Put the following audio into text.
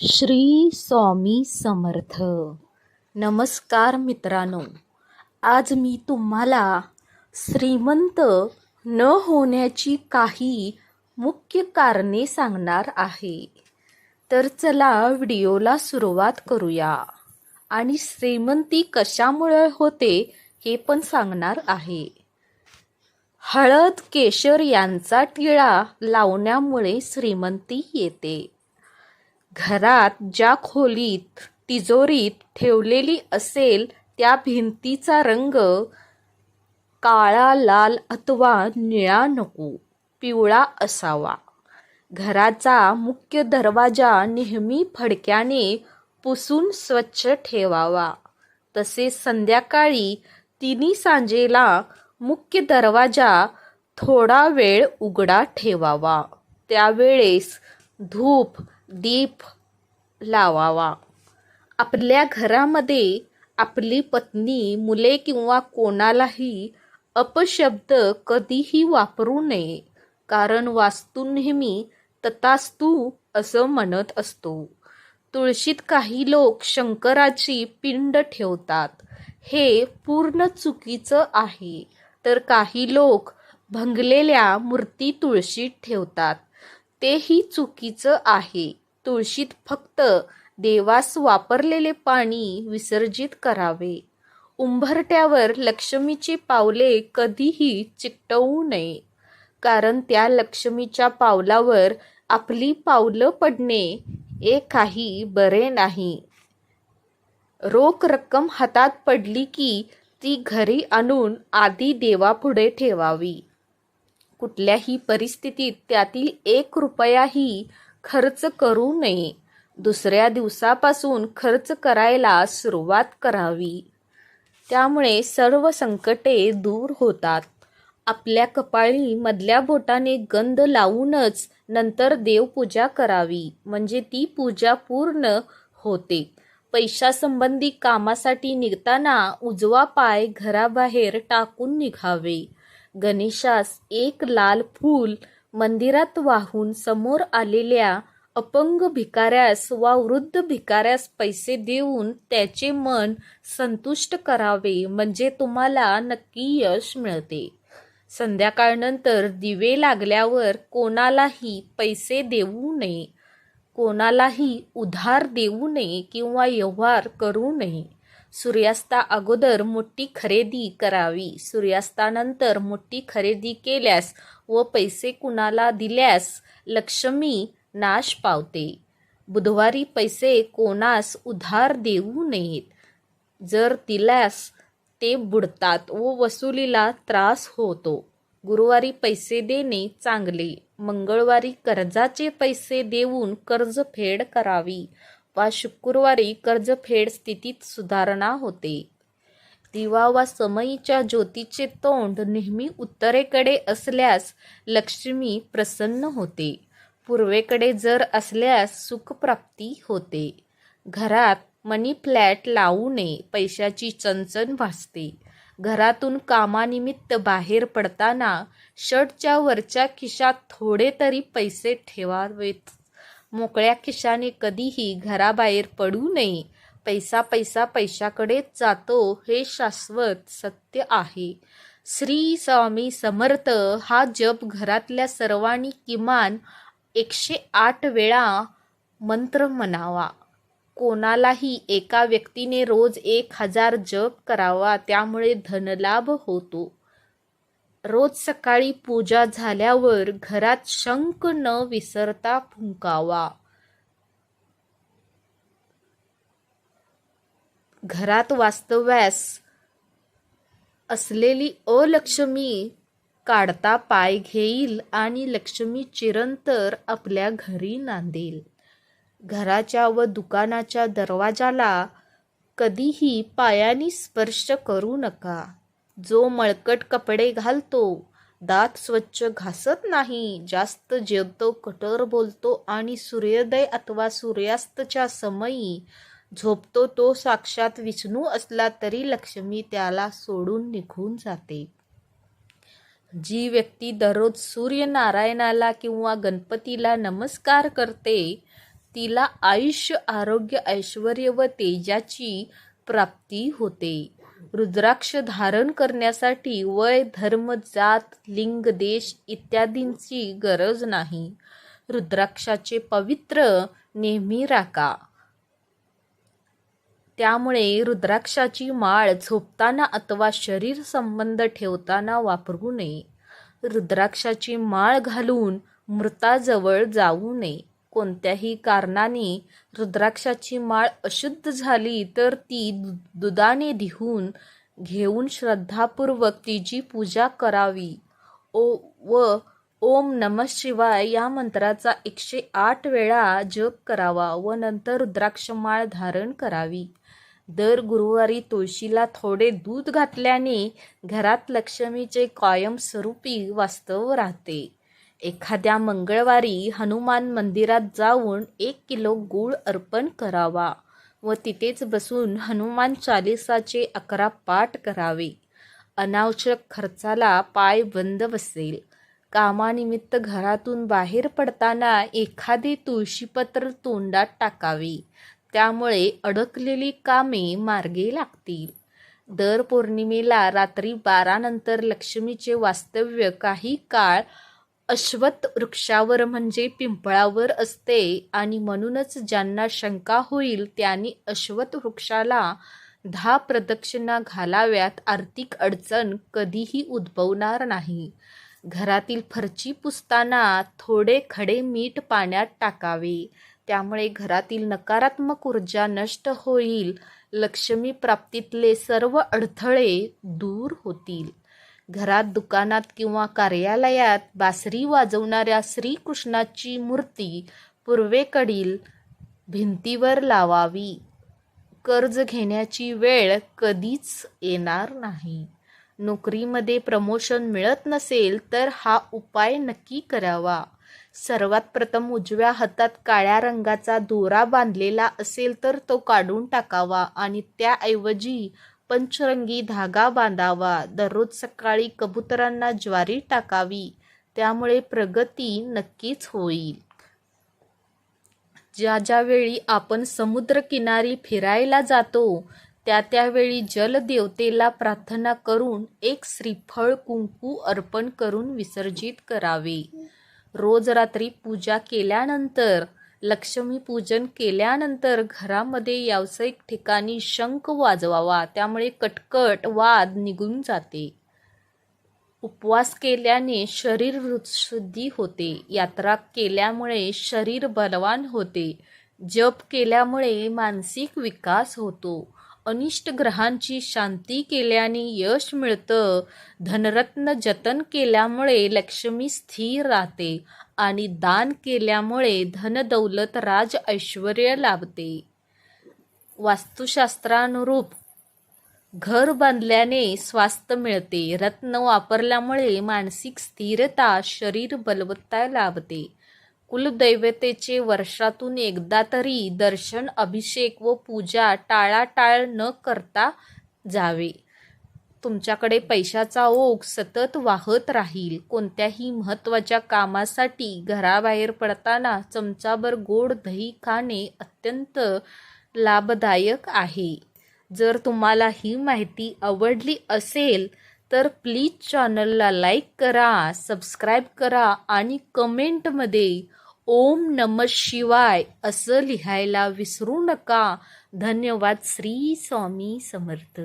श्री स्वामी समर्थ. नमस्कार मित्रांनो. आज मी तुम्हाला श्रीमंत न होण्याची काही मुख्य कारणे सांगणार आहे. तर चला व्हिडिओला सुरुवात करूया. आणि श्रीमंती कशामुळे होते हे पण सांगणार आहे. हळद केशर यांचा टिळा लावण्यामुळे श्रीमंती येते. घरात ज्या खोलीत तिजोरीत ठेवलेली असेल त्या भिंतीचा रंग काळा लाल अथवा निळा नको पिवळा असावा. घराचा मुख्य दरवाजा नेहमी फडक्याने पुसून स्वच्छ ठेवावा. तसेच संध्याकाळी तिन्ही सांजेला मुख्य दरवाजा थोडा वेळ उघडा ठेवावा. त्यावेळेस धूप दीप लावावा. आपल्या घरामध्ये आपली पत्नी मुले किंवा कोणालाही अपशब्द कधीही वापरू नये कारण वास्तू नेहमी ततास्तू असं म्हणत असतो. तुळशीत काही लोक शंकराची पिंड ठेवतात. हे पूर्ण चुकीचं आहे. तर काही लोक भंगलेल्या मूर्ती तुळशीत ठेवतात. तेही चुकीचं आहे. तुळशीत फक्त देवास वापरलेले पाणी विसर्जित करावे. उंबरट्यावर लक्ष्मीची पावले कधीही चिकटवू नये. कारण त्या लक्ष्मीच्या पावलावर आपली पावलं पडणे हे काही बरे नाही. रोख रक्कम हातात पडली की ती घरी आणून आधी देवापुढे ठेवावी. कुठल्याही परिस्थितीत त्यातील एक रुपयाही खर्च करू नये. दुसऱ्या दिवसापासून खर्च करायला सुरुवात करावी. त्यामुळे सर्व संकटे दूर होतात. आपल्या कपाळी मधल्या बोटाने गंध लावूनच नंतर देवपूजा करावी. म्हणजे ती पूजा पूर्ण होते. पैशासंबंधी कामासाठी निघताना उजवा पाय घराबाहेर टाकून निघावे. गणेशास एक लाल फूल मंदिरात वाहून समोर आलेल्या अपंग भिकाऱ्यास वा वृद्ध भिकाऱ्यास पैसे देऊन त्याचे मन संतुष्ट करावे म्हणजे तुम्हाला नक्की यश मिळते. संध्याकाळनंतर दिवे लागल्यावर कोणालाही पैसे देऊ नये कोणालाही उधार देऊ नये किंवा व्यवहार करू नये. सूर्यास्ता अगोदर मोठी खरेदी करावी. सूर्यास्तानंतर मोठी खरेदी केल्यास व पैसे कुणाला दिल्यास लक्ष्मी नाश पावते. बुधवारी पैसे कोणास उधार देऊ नयेत. जर दिल्यास ते बुडतात व वसुलीला त्रास होतो. गुरुवारी पैसे देणे चांगले. मंगळवारी कर्जाचे पैसे देऊन कर्जफेड करावी. वा शुक्रवारी कर्जफेड स्थितीत सुधारणा होते. दिवा वा समयीच्या ज्योतीचे तोंड नेहमी उत्तरेकडे असल्यास लक्ष्मी प्रसन्न होते. पूर्वेकडे जर असल्यास सुखप्राप्ती होते. घरात मनी फ्लॅट लावू नये पैशाची चणचण भासते. घरातून कामानिमित्त बाहेर पडताना शर्टच्या वरच्या खिशात थोडे तरी पैसे ठेवावेत. मोकळ्या खिशाने कधीही घराबाहेर पडू नये. पैसा पैसा पैशाकडेच जातो हे शाश्वत सत्य आहे. श्री स्वामी समर्थ हा जप घरातल्या सर्वांनी किमान एकशे आठ वेळा मंत्र म्हणावा. कोणालाही एका व्यक्तीने रोज एक हजार जप करावा त्यामुळे धनलाभ होतो. रोज सकाळी पूजा झाल्यावर घरात शंख न विसरता फुंकावा. घरात वास्तव्यास असलेली अलक्ष्मी काढता पाय घेईल आणि लक्ष्मी चिरंतर आपल्या घरी नांदेल. घराच्या व दुकानाच्या दरवाजाला कधीही पायानी स्पर्श करू नका. जो मळकट कपडे घालतो दात स्वच्छ घासत नाही जास्त जेवतो कठोर बोलतो आणि सूर्योदय अथवा सूर्यास्तच्या समयी झोपतो तो साक्षात विष्णू असला तरी लक्ष्मी त्याला सोडून निघून जाते. जी व्यक्ती दररोज सूर्यनारायणाला किंवा गणपतीला नमस्कार करते तिला आयुष्य आरोग्य ऐश्वर व तेजाची प्राप्ती होते. रुद्राक्ष धारण करण्यासाठी वय धर्म जात लिंग देश इत्यादींची गरज नाही. रुद्राक्षाचे पवित्र नेहमी राखा. त्यामुळे रुद्राक्षाची माळ झोपताना अथवा शरीर संबंध ठेवताना वापरू नये. रुद्राक्षाची माळ घालून मृताजवळ जाऊ नये. कोणत्याही कारणाने रुद्राक्षाची माळ अशुद्ध झाली तर ती दु- दुधाने धुवून घेऊन श्रद्धापूर्वक तिची पूजा करावी. ओ व ओम नम शिवाय या मंत्राचा एकशे आठ वेळा जप करावा व नंतर रुद्राक्ष माळ धारण करावी. दर गुरुवारी तुळशीला थोडे दूध घातल्याने घरात लक्ष्मीचे कायमस्वरूपी वास्तव राहते. एखाद्या मंगळवारी हनुमान मंदिरात जाऊन एक किलो गूळ अर्पण करावा व तिथेच बसून हनुमान चालिसाचे अकरा पाठ करावे. अनावश्यक खर्चाला पाय बंद बसेल. कामानिमित्त घरातून बाहेर पडताना एखादे तुळशीपत्र तोंडात टाकावे. त्यामुळे अडकलेली कामे मार्गी लागतील. दर पौर्णिमेला रात्री बारानंतर लक्ष्मीचे वास्तव्य काही काळ अश्वत्थ वृक्षावर म्हणजे पिंपळावर असते आणि म्हणूनच ज्यांना शंका होईल त्यांनी अश्वत्थ वृक्षाला दहा प्रदक्षिणा घालाव्यात आर्थिक अडचण कधीही उद्भवणार नाही. घरातील फरची पुसताना थोडे खडे मीठ पाण्यात टाकावे. त्यामुळे घरातील नकारात्मक ऊर्जा नष्ट होईल. लक्ष्मी प्राप्तीतले सर्व अडथळे दूर होतील. घरात दुकानात किंवा कार्यालयात बासरी वाजवणाऱ्या श्रीकृष्णाची मूर्ती पूर्वेकडील भिंतीवर लावावी. कर्ज घेण्याची वेळ कधीच येणार नाही. नोकरीमध्ये प्रमोशन मिळत नसेल तर हा उपाय नक्की करावा. सर्वात प्रथम उजव्या हातात काळ्या रंगाचा दोरा बांधलेला असेल तर तो काढून टाकावा आणि त्याऐवजी पंचरंगी धागा बांधावा. दररोज सकाळी कबुतरांना ज्वारी टाकावी. त्यामुळे प्रगती नक्कीच होईल. ज्या ज्यावेळी आपण समुद्रकिनारी फिरायला जातो त्या त्यावेळी जलदेवतेला प्रार्थना करून एक श्रीफळ कुंकू अर्पण करून विसर्जित करावे. रोज रात्री पूजा केल्यानंतर लक्ष्मी पूजन केल्यानंतर घरामध्ये व्यावसायिक ठिकाणी शंख वाजवावा. त्यामुळे कटकट वाद निघून जाते. उपवास केल्याने शरीर शुद्धी होते. यात्रा केल्यामुळे शरीर बलवान होते. जप केल्यामुळे मानसिक विकास होतो. अनिष्ट ग्रहांची शांती केल्याने यश मिळतं. धनरत्न जतन केल्यामुळे लक्ष्मी स्थिर राहते. आणि दान केल्यामुळे धनदौलत राज ऐश्वर लाभते. वास्तुशास्त्रानुरूप घर बांधल्याने स्वास्थ्य मिळते. रत्न वापरल्यामुळे मानसिक स्थिरता शरीर बलवत्ता लाभते. कुलदैवतेचे वर्षातून एकदा तरी दर्शन अभिषेक व पूजा टाळाटाळ न करता जावे. तुमच्याकडे पैशाचा ओघ सतत वाहत राहील. कोणत्याही महत्त्वाच्या कामासाठी घराबाहेर पडताना चमचाभर गोड दही खाणे अत्यंत लाभदायक आहे. जर तुम्हाला ही माहिती आवडली असेल तर प्लीज चॅनलला लाईक करा सबस्क्राईब करा आणि कमेंटमध्ये ओम नम शिवाय असं लिहायला विसरू नका. धन्यवाद. श्री स्वामी समर्थ.